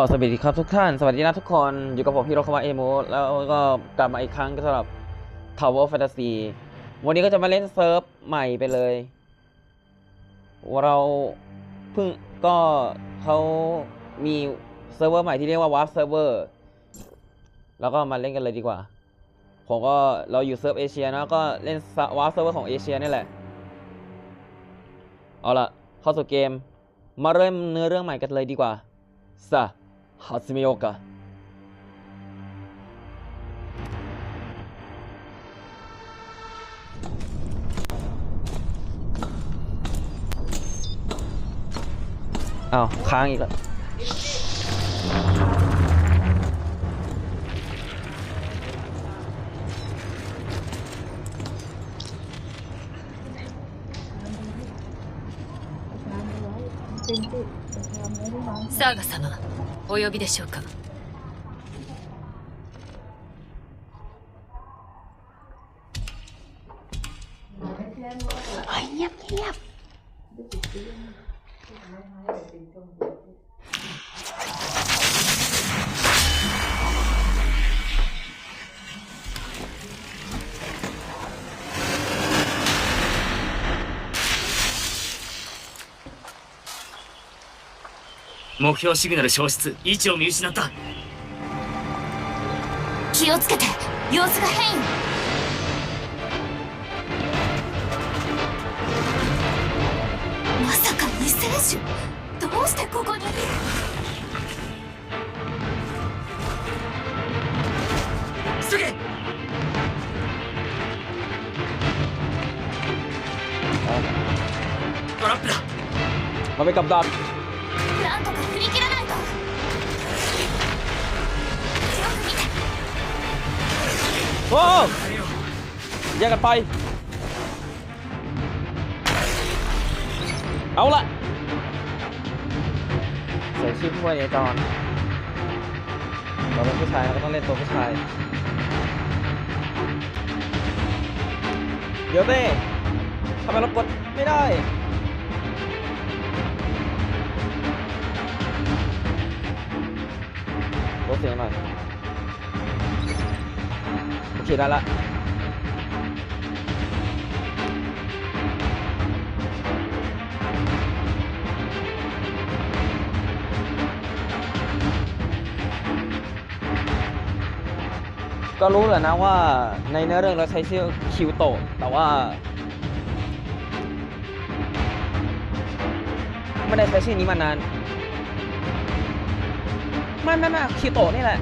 ก็สวัสดีครับทุกท่าน สวัสดีนะทุกคนอยู่กับผมฮิโรคมาเอโมแล้วก็กลับมาอีกครั้งก็สำหรับ Tower Fantasy วันนี้ก็จะมาเล่นเซิร์ฟใหม่ไปเลย เราเพิ่งก็เขามีเซิร์ฟเวอร์ใหม่ที่เรียกว่า Warp Server แล้วก็มาเล่นกันเลยดีกว่า ผมก็เราอยู่เซิร์ฟเอเชียนะก็เล่น Warp Server ของเอเชียนี่แหละ เอาล่ะเข้าสู่เกม มาเริ่มเนื้อเรื่องใหม่กันเลยดีกว่าさあ始めようかอ้าวค้างอีกแล้ว サーガ様お呼びでしょうか？目標シグナル消失。位置を見失った。気をつけて。様子が変。異まさか異星種どうしてここに？急げ。トラップだ。壁カップだ โอ้แยกกันไป เอาละใส่ชื่อผู้บริจอนเราเป็นผู้ชายเราต้องเล่นตัวผู้ชาย เดี๋ยวเต้ทำไมเรากดไม่ได้ลดเสียงหน่อย โอเคได้ละก็รู้แหละนะว่าในเนื้อเรื่องเราใช้ชื่อคิวโตะแต่ว่า ไม่ได้ใช้ชื่อนี้มานาน ไม่ไม่ไม่คิวโตะนี่แหละ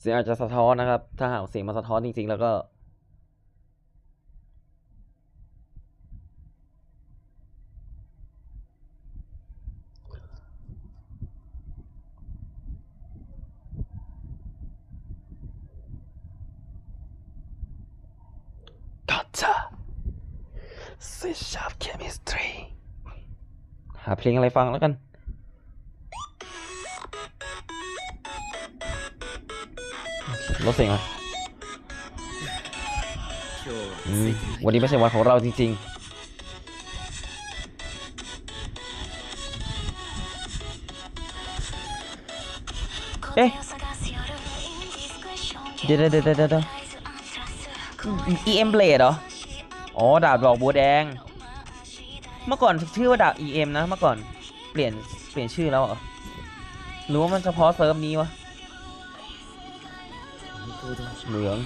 เสียงอาจจะสะท้อนนะครับ ถ้าหากเสียงมาสะท้อนจริง ๆ แล้วก็ Gotcha Switch up chemistry หาเพลงอะไรฟังแล้วกัน รถเสียงมาอืมวันนี้ไม่ใช่วันของเราจริงๆเอ๊ะเดี๋ยวเดี๋ยวเดี๋ยวเดี๋ยวเดี๋ยว EM ลตเหรอ อ๋อ ดาบดอกบัวแดง เมื่อก่อนชื่อว่าดาบ EM นะ เมื่อก่อน เปลี่ยน เปลี่ยนชื่อแล้วเหรอหรือว่ามันเฉพาะเซิร์ฟนี้วะ เหมือง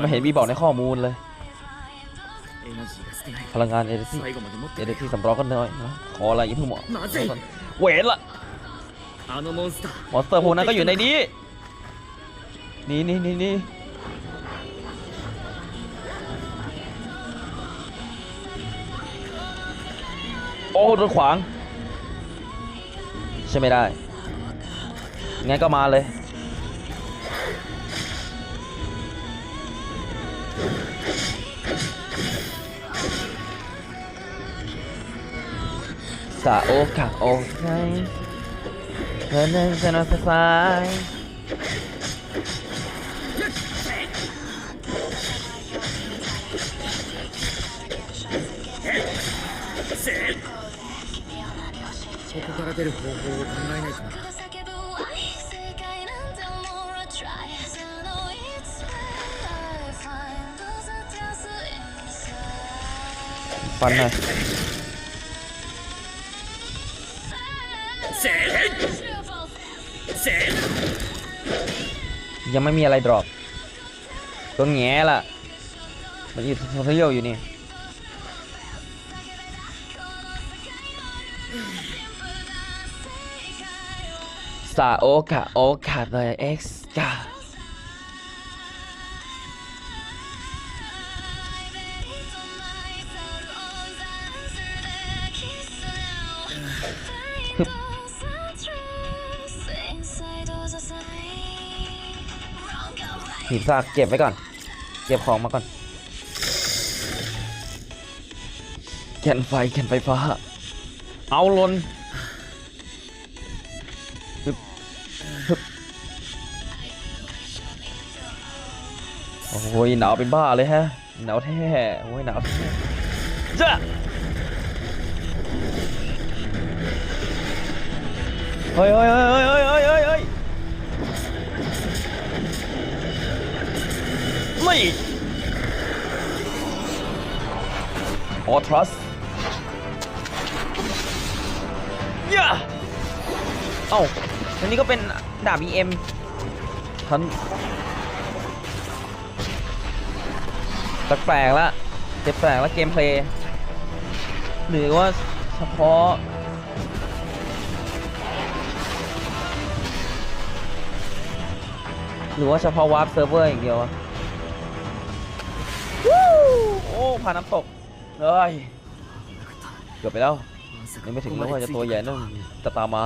ไม่เห็นมีบอกในข้อมูลเลย พลังงานเอเดซี่เอเดซี่สำรองก็น้อยนะขออะไรยิ่งเกหมอเวทละมอนสเตอร์พวกนั้นก็อยู่ในนี้นี่นี่นี่นี่โอ้โดนขวาง ใช่ไม่ได้ งั้นก็มาเลย สาโอกะโอไยังไม่มีอะไรดรอปตัวแง่ละมันอยู่เที่ยวอยู่นี่ซาโอกะโอกะเลยเอ็กซ์กา หีบซากเก็บไว้ก่อน เก็บของมาก่อนแก่นไฟแก่นไฟฟ้า เอาลนฮึบฮึบโอ้ยหนาวเป็นบ้าเลยฮะ หนาวแท้โอ้ยหนาวแท้จ้ะเฮ้ยเฮ้ยเฮ้ยเฮ้ยเฮ้ยเฮ้ย นี่ออทรัสย่าเอ้าอันนี้ก็เป็นดาบ EM ทันแปลกๆละเจ็บแปลกล้วเกมเพลย์ หรือว่าเฉพาะ หรือว่าเฉพาะวาร์ปเซิร์ฟเวอร์อย่างเดียวอะ พาน้ำตกเลยเกือบไปแล้วยังไม่ถึงแล้วว่าจะตัวใหญ่นั่นจะตามมา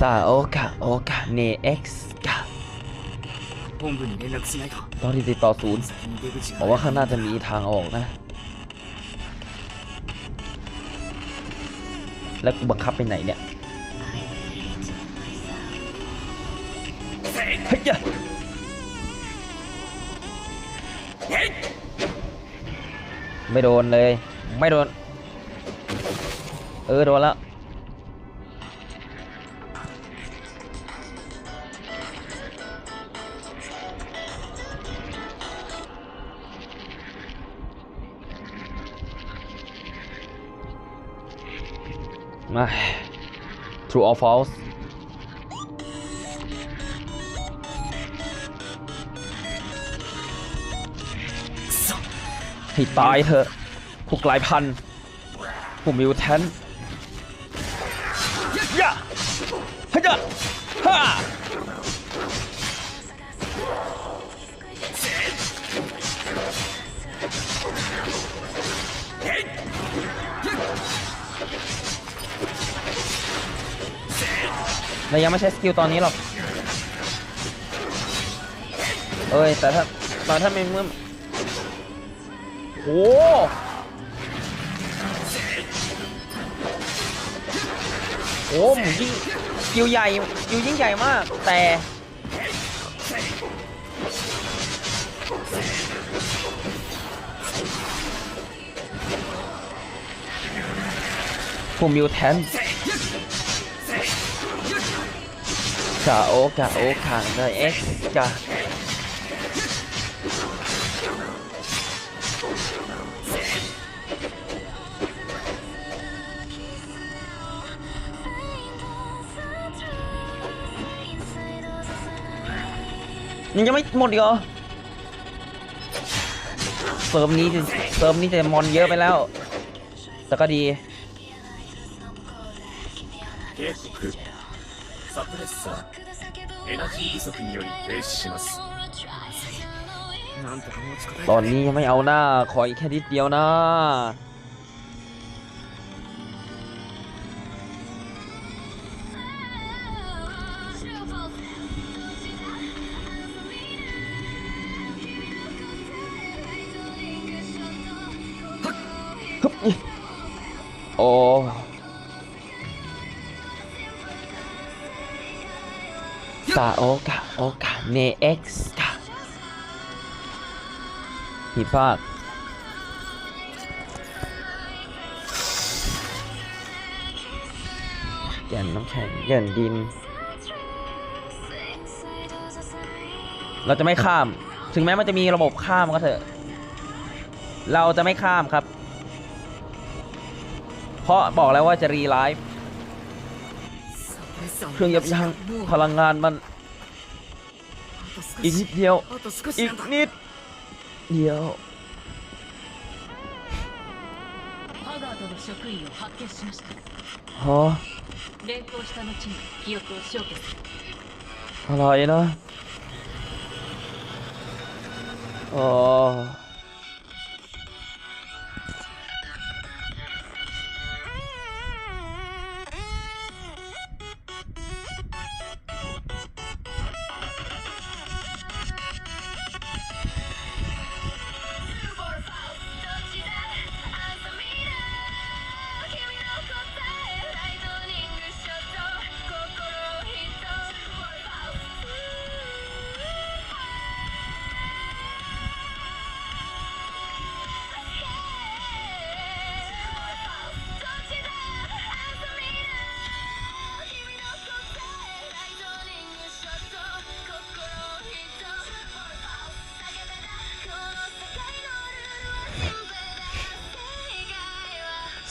ซาโอกะโอกะเนเอ็กซ์กะต้องที่ติดต่อศูนย์บอกว่าข้างหน้าจะมีทางออกนะ แล้วกูบังคับไปไหนเนี่ย ไม่โดนเลย ไม่โดน เออ โดนแล้ว มา True or false ให้ตายเถอะพวกกลายพันธุ์ผู้มิวแทนยะฮะยะฮ่าเรายังไม่ใช้สกิลตอนนี้หรอก เอ้ย แต่ถ้าตอนถ้าไม่เมื่อ โอ้โหหมูยิ่งกิลใหญ่กิลยิ่งใหญ่มาก แต่ผู้มิวแทนกาโอกาโอคางได้เอ็กซ์กา ยังจะไม่หมดอีกเหรอเซิร์ฟนี้จะเซิร์ฟนี้จะมอนเยอะไปแล้ว แต่ก็ดี 警告サプレッサーエナジー不足により停止します なんとか持ちこたえ ตอ た นนี้ยังไม่เอาหน้า ขออีกแค่นิดเดียวนะ ฮึบโอ้ซาโอกะโอกะเนเอ็กซ์กะผิดพลาดแก่นน้ำแข็งแก่นดิน เราจะไม่ข้าม ถึงแม้มันจะมีระบบข้ามก็เถอะ เราจะไม่ข้ามครับ เพราะบอกแล้วว่าจะรีไลฟ์เครื่องยับยั้งพลังงานมัน อีกนิดเดียว อีกนิดเดียวฮะอะไรนะอ๋อ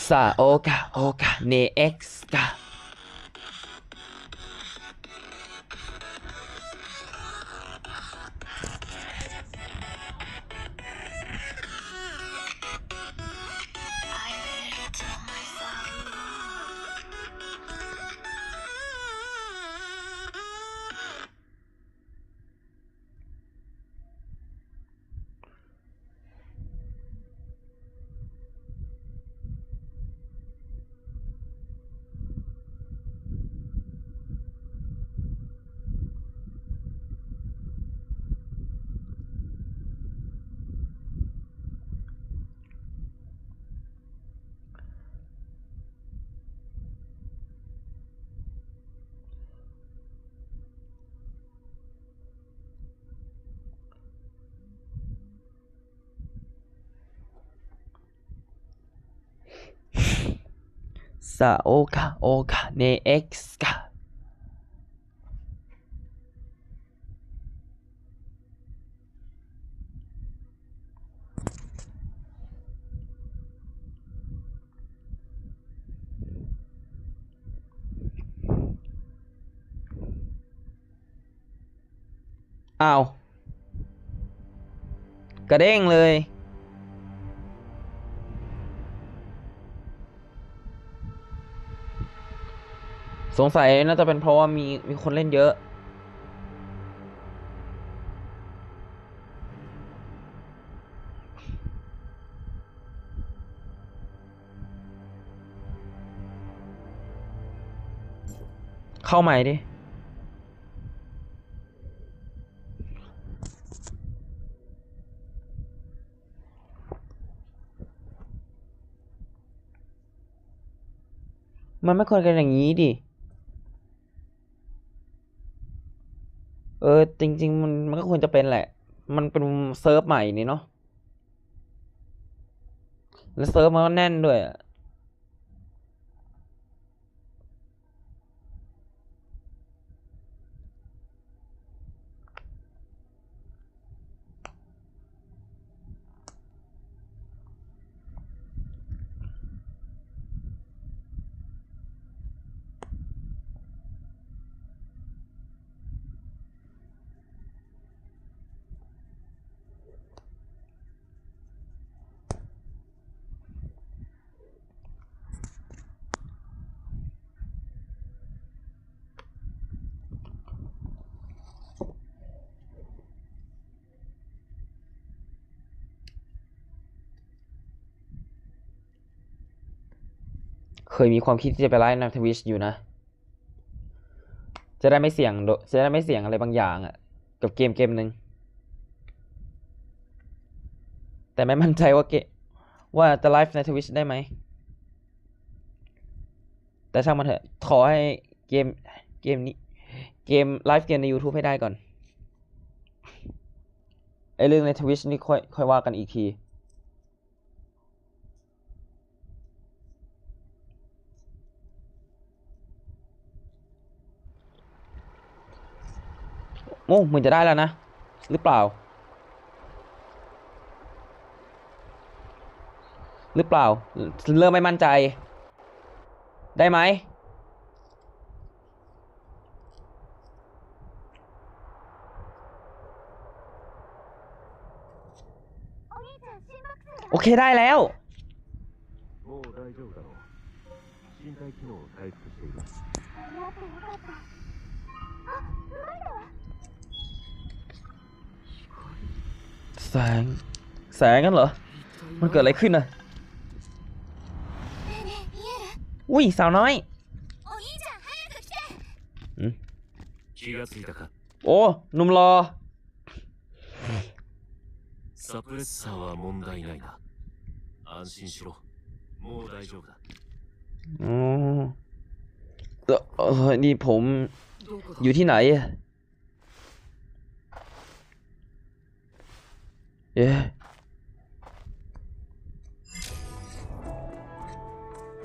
ซาโอกะโอกะเซาโอกะโอกะเนเอ็กซ์กะอ้าว กระเด้งเลย สงสัยน่าจะเป็นเพราะว่ามีมีคนเล่นเยอะ เข้าใหม่ดิมันไม่ควรกันอย่างนี้ดิ ออ จริง ๆ มันมันก็ควรจะเป็นแหละ มันเป็นเซิร์ฟใหม่นี่เนาะ แล้วเซิร์ฟมันก็แน่นด้วยอะ เคยมีความคิดที่จะไปไลฟ์ในทวิชอยู่นะ จะได้ไม่เสี่ยงจะได้ไม่เสี่ยงอะไรบางอย่างอะกับเกมเกมหนึ่งแต่ไม่มั่นใจว่าเกว่าจะไลฟ์ในทวิชได้ไหม แต่ช่างมันเถอะ ขอให้เกมเกมนี้เกมไลฟ์เกมใน YouTube ให้ได้ก่อนไอเรื่องในทวิชนี่ค่อยค่อยว่ากันอีกที โอ้เหมือนจะได้แล้วนะ หรือเปล่า หรือเปล่า เริ่มไม่มั่นใจ ได้ไหม โอเคได้แล้ว もう大丈夫だろう身体機能を回復している แสง แสงกันเหรอ มันเกิดอะไรขึ้นน่ะ ねえねえ見える อุ้ย สาวน้อย お兄ちゃん早く来て気がついたか โอ้หนุ่มรอ サプレッサーは問題ないな安心しろもう大丈夫だ อ๋อเอ่อเออนี่ผม どこだ อยู่ที่ไหน え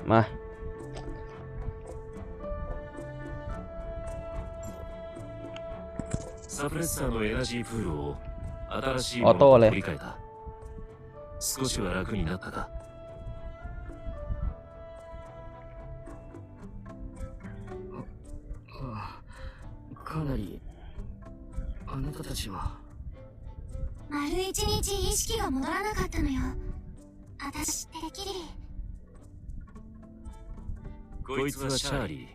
まあ。サプレッサーのエナジープールを新しいものに取り替えた。少しは楽になったか？識が戻らなかったのよ私てっきりこいつはシャーリー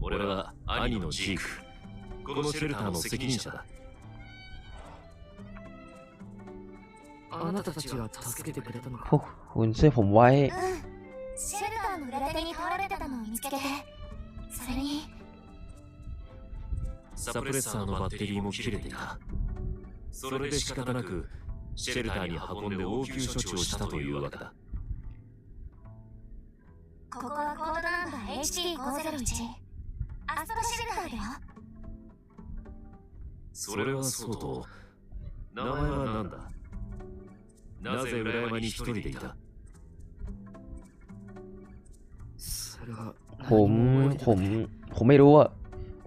俺は兄のジークこのシェルターの責任者だあなたたちが助けてくれたのか พวกคุณช่วยผมไว้ うんシェルターの裏手に倒れてたのを見つけてそれにサプレッサーのバッテリーも切れていたそれで仕方なく シェルターに運んで応急処置をしたというわけだここはコードナンバー HT501 アストシェルターだよそれはそうと名前は何だなぜ裏山に一人でいたそれは ผม 何も覚えて ผ ない ม ผมไม่รู้อะ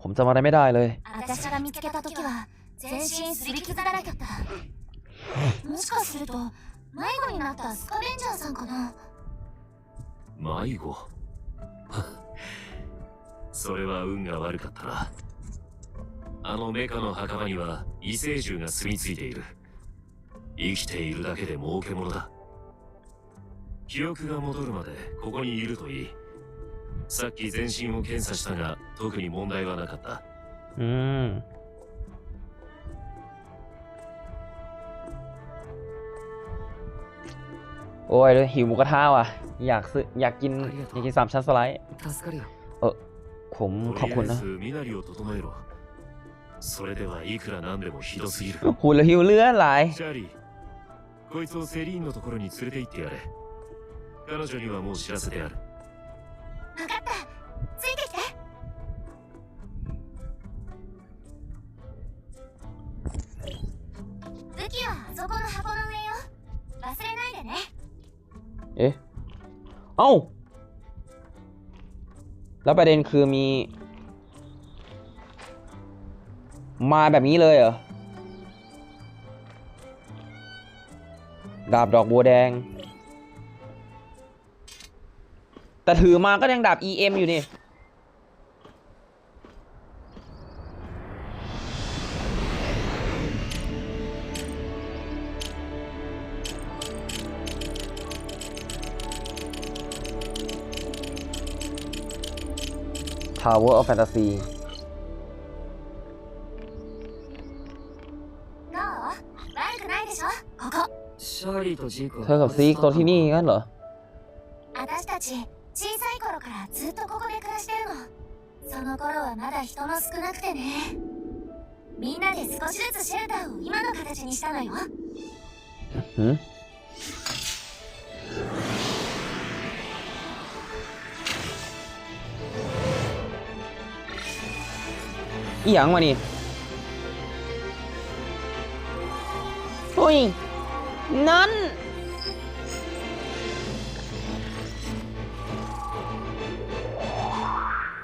ผมจำอะไรไม่ได้เลย 私が見つけた時は全身すり傷だらけだった もしかすると迷子になったスカベンジャーさんかな。迷子？それは運が悪かったな。あのメカの墓場には異星獣が住み着いている。生きているだけで儲けものだ。記憶が戻るまでここにいるといい。さっき全身を検査したが特に問題はなかった。อืม โอ้ยหิวหมูกระทะว่ะ อยากซื้ออยากกินอยากกินสามชั้นสไลด์เออผมขอบคุณนะหูหิวเลือดหลายこいつをセリーンのとこ อ้า แล้วประเด็นคือมี มาแบบนี้เลยเหรอ ดาบดอกบัวแดง แต่ถือมาก็ยังดาบ EM อยู่นี่ Tower of Fantasy เธอกับซีกตัวที่นี่งั้นเหรอその頃はまだ人も少なくてねみんなで少しずつシェルターを今の形にしたのよん อีหยังวะนี่เฮ้ย นั่น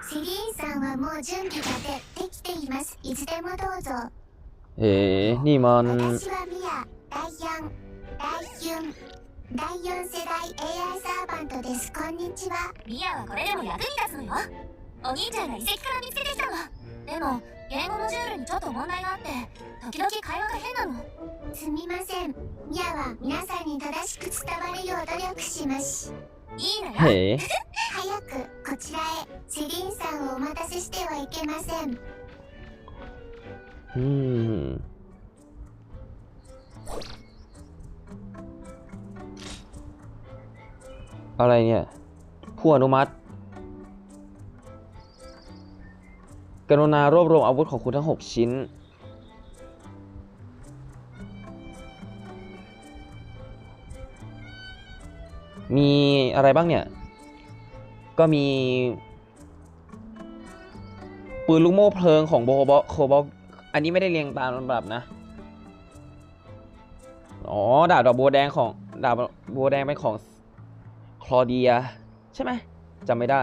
セリーンさんはもう準備がでできていますいつでもどうぞ เอ๋นี่มัน 私はミア第4第4第4世代 AI サーバントですこんにちはミアはこれでも役に立つのよお兄ちゃんが遺跡から見つけてきたの でも言語モジュールにちょっと問題があって時々会話が変なのすみませんミアは皆さんに正しく伝わるよう努力しますいいのよ เฮ้ 早くこちらへセリーンさんをお待たせしてはいけません อืม อะไรเนี่ย ผู้อนุมัติ กรุณารวบรวมอาวุธของคุณทั้ง 6 ชิ้น มีอะไรบ้างเนี่ย ก็มี ปืนลูกโม่เพลิงของโบโบโคบออันนี้ไม่ได้เรียงตามลำดับนะ อ๋อ ดาบดอกบัวแดงของ ดาบบัวแดงเป็นของคลอเดีย ใช่ไหมจำไม่ได้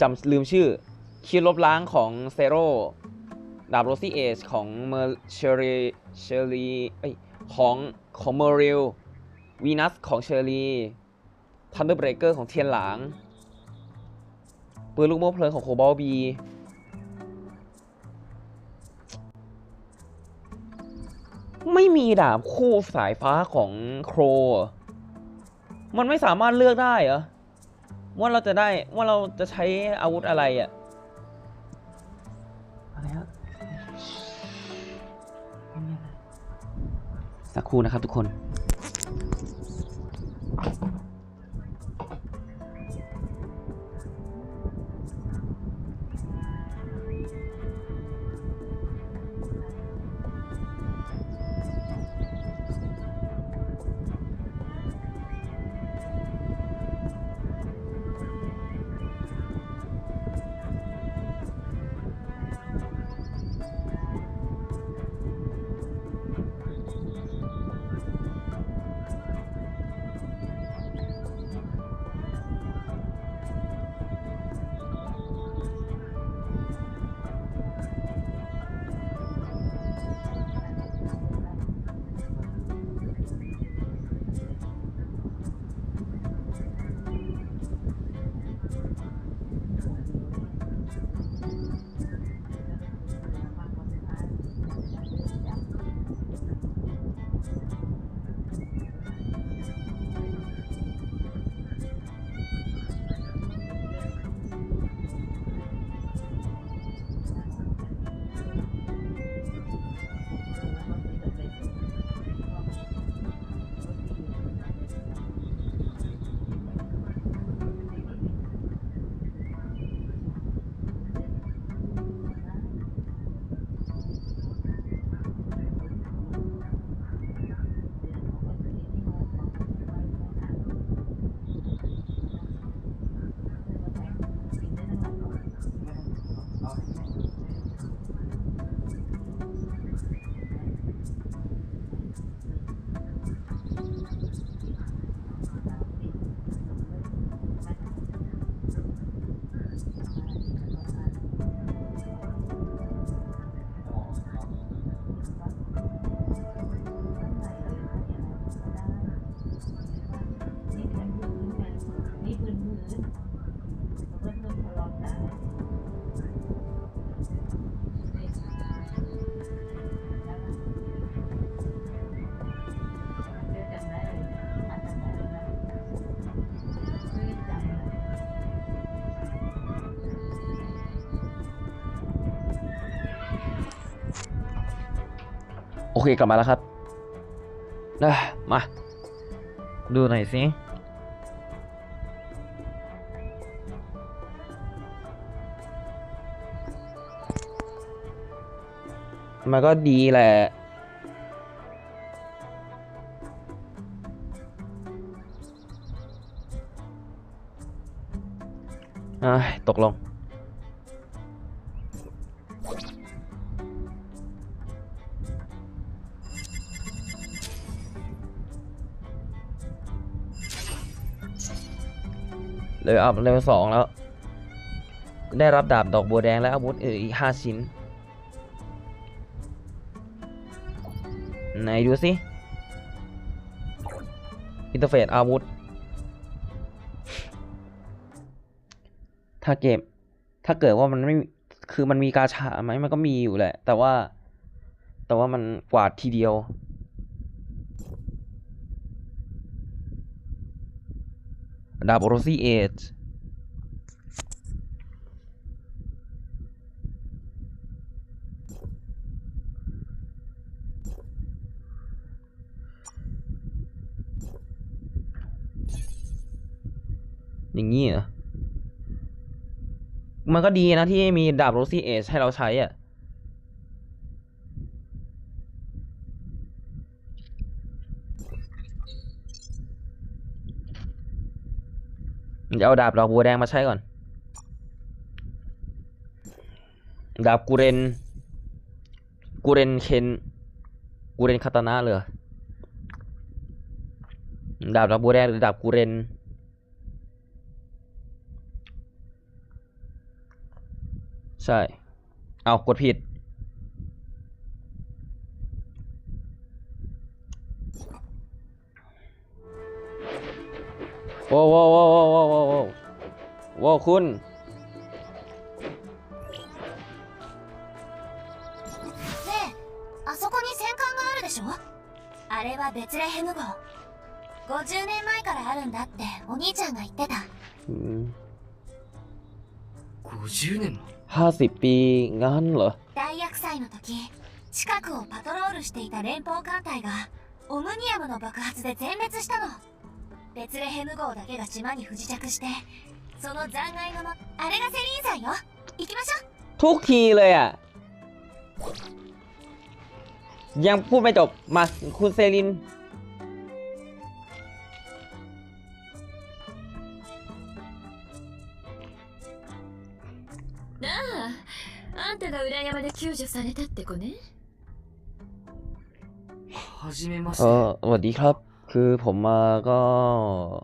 จำลืมชื่อ คิดลบล้างของเซโร่ดาบโรซี่เอชของเมอร์เชอรีเชอรีเอ้ยของของเมอริลวีนัสของเชอรีทันเดอร์เบรเกอร์ของเทียนหลางปืนลูกโม่เพลิงของโคบอลบีไม่มีดาบคู่สายฟ้าของโคร มันไม่สามารถเลือกได้เหรอ ว่าเราจะได้ ว่าเราจะใช้อาวุธอะไรอะอะ สักครู่นะครับทุกคน เคกลับมาแล้วครับนะมา ดูหน่อยสิมันก็ดีแหละ ตกลง เลยอัพเลเวลสองแล้ว ได้รับดาบดอกบัวแดงและอาวุธอื่นอีกห้าชิ้น ไหนดูสิอินเทอร์เฟซอาวุธ ถ้าเก็บ ถ้าเกิดว่ามันไม่คือมันมีกาชาไหมมันก็มีอยู่แหละ แต่ว่า แต่ว่ามันกวาดทีเดียว ดาบโรซี่เอจอย่างนี้เหรอ มันก็ดีนะที่มีดาบโรซี่เอจให้เราใช้อะ เดี๋ยวเอาดาบดอกบัวแดงมาใช้ก่อน ดาบกูเรน กูเรนเคนกูเรนคาตานะเลยดาบดอกบัวแดงหรือดาบกูเรนใช่ เอากดผิด โว้วโว้วว้วว้วว้ววคุณねえあそこに戦艦があるでしょあれはベツレヘム号50年前からあるんだってお兄ちゃんが言ってた50年もห้าสิบปี大厄災の時近くをパトロールしていた連邦艦隊がオムニアムの爆発で全滅したのベツレヘム号だけが島に不時着してその残骸のまあれがセリン山よ行きましょう ทุกทีเลยอ่ะ ยังพูดไม่จบ มา คุณเซริน あああんたが裏山で救助されたって子ねはじめまし เอ て อสวัสดีครับ 그 범마가